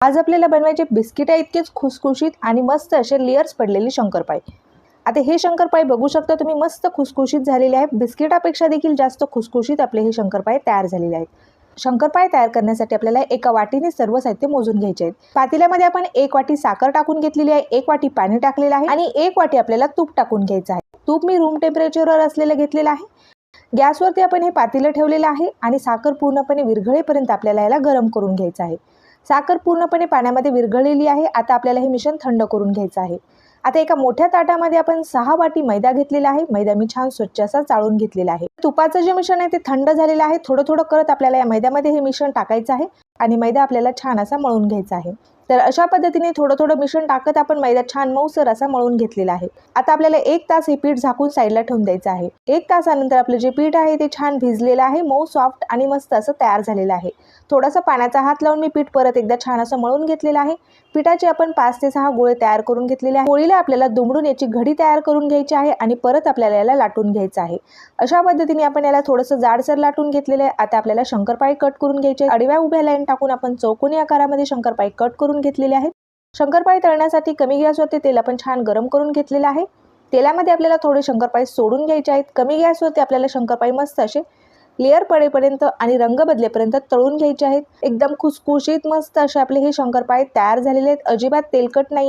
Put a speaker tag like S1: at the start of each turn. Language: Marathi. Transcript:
S1: आज आपल्याला बनवायचे बिस्किटा इतकेच खुसखुशीत आणि मस्त असे लेयर्स पडलेले शंकरपाई. आता हे शंकरपाई बघू शकता तुम्ही मस्त खुसखुशीत झालेले आहे. बिस्किटापेक्षा देखील जास्त खुसखुशीत आपले हे शंकरपाई तयार झालेले आहेत. शंकरपाई तयार करण्यासाठी आपल्याला एका वाटीने सर्व साहित्य मोजून घ्यायचे आहेत. पातेल्यामध्ये आपण एक वाटी साखर टाकून घेतलेली आहे एक वाटी पाणी टाकलेलं आहे आणि एक वाटी आपल्याला तूप टाकून घ्यायचं आहे. तूप मी रूम टेम्परेचरवर असलेलं घेतलेलं आहे. गॅसवरती आपण हे पातेलं ठेवलेलं आहे आणि साखर पूर्णपणे विरघळेपर्यंत आपल्याला याला गरम करून घ्यायचं आहे. साखर पूर्णपणे पाण्यामध्ये विरघळलेली आहे. आता आपल्याला हे मिश्रण थंड करून घ्यायचं आहे. आता एका मोठ्या ताटामध्ये आपण सहा वाटी मैदा घेतलेला आहे. मैदा मी छान स्वच्छ असा चाळून घेतलेला आहे. तुपाचं जे मिश्रण आहे ते थंड झालेलं आहे. थोडं थोडं करत आपल्याला या मैद्यामध्ये हे मिश्रण टाकायचं आहे. आणि मैदा आपल्याला छान असा मळून घ्यायचा आहे. तर अशा पद्धतीने थोडं थोडं मिश्रण टाकत आपण मैदा छान मऊसर असा मळून घेतलेला आहे. आता आपल्याला एक तास हे पीठ झाकून साईडला ठेवून द्यायचं आहे. एक तासानंतर आपलं जे पीठ आहे ते छान भिजलेलं आहे मऊ सॉफ्ट आणि मस्त असं तयार झालेलं आहे. थोडासा पाण्याचा हात लावून मी पीठ परत एकदा छान असं मळून घेतलेलं आहे. पिठाचे आपण पाच ते सहा गोळे तयार करून घेतलेले आहे. गोळीला आपल्याला दुमडून याची घडी तयार करून घ्यायची आहे आणि परत आपल्याला याला लाटून घ्यायचं आहे. अशा पद्धतीने आपण याला थोडंसं जाडसर लाटून घेतलेलं आहे. आता आपल्याला शंकरपाळी कट करून घ्यायचे. अडव्या उभ्या लाईन टाकून आपण चौकोनी आकारामध्ये शंकरपाई कट करून घेतलेले आहेत. शंकरपाई तळण्यासाठी कमी गॅसवरती तेल आपण छान गरम करून घेतलेलं आहे. तेलामध्ये आपल्याला थोडे शंकरपाई सोडून घ्यायचे आहेत. कमी गॅसवरती आपल्याला शंकरपाई मस्त असे लेअर पडेपर्यंत आणि रंग बदलेपर्यंत तळून घ्यायचे आहेत. एकदम खुसखुशीत मस्त असे आपले हे शंकरपाई तयार झालेले आहेत. अजिबात तेलकट नाही.